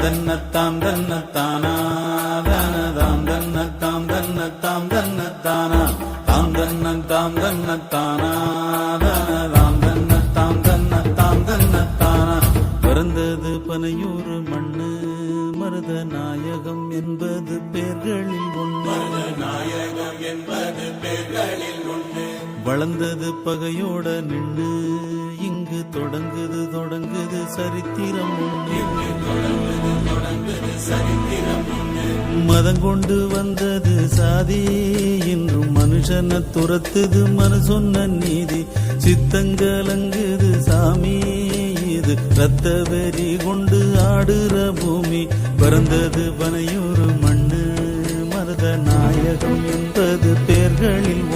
தன்னத்தாம் தன்னத்தானா தானதாம் தன்னத்தாம் தன்னத்தாம் தன்னத்தானா தாம் தன்னத்தாம் தன்னத்தானா தானதாம் தன்னத்தாம் தன்னத்தாம் தன்னத்தானா பிறந்தது பனையூர் மண்ணு மருத நாயகம் என்பது பேர்களில் ஒன்று நாயகம் என்பது பேர்களில் ஒன்று வளர்ந்தது பகையோட நின்று இங்கு தொடங்குது தொடங்குது சரித்திரம் ஒன்று மதம் கொண்டு வந்தது சாதி. இன்றும் மனுஷனை துரத்துது மனு சொன்ன நீதி சித்தங்கலங்குது சாமி. இது ரத்த வெறி கொண்டு ஆடுற பூமி. பிறந்தது பனையூர் மண்ணு. மருத நாயகம் என்பது பேர்களில்